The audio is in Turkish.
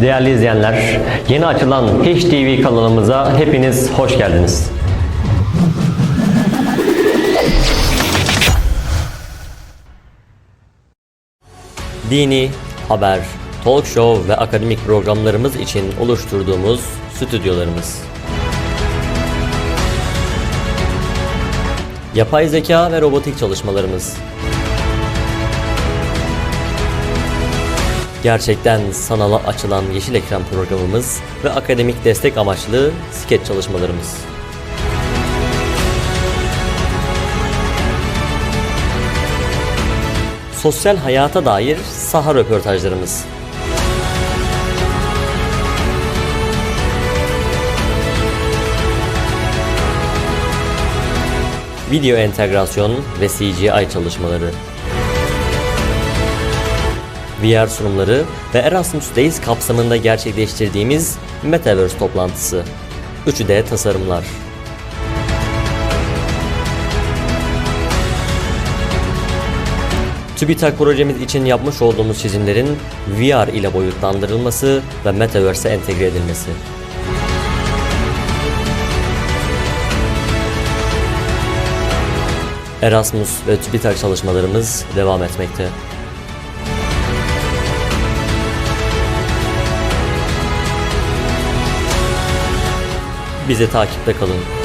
Değerli izleyenler, yeni açılan HTV kanalımıza hepiniz hoş geldiniz. Dini, haber, talk show ve akademik programlarımız için oluşturduğumuz stüdyolarımız. Yapay zeka ve robotik çalışmalarımız. Gerçekten sanala açılan yeşil ekran programımız ve akademik destek amaçlı skeç çalışmalarımız. Sosyal hayata dair saha röportajlarımız. Video entegrasyon ve CGI çalışmaları. VR sunumları ve Erasmus Days kapsamında gerçekleştirdiğimiz Metaverse toplantısı. 3D tasarımlar. TÜBİTAK projemiz için yapmış olduğumuz çizimlerin VR ile boyutlandırılması ve Metaverse'e entegre edilmesi. Erasmus ve TÜBİTAK çalışmalarımız devam etmekte. Bizi takipte kalın.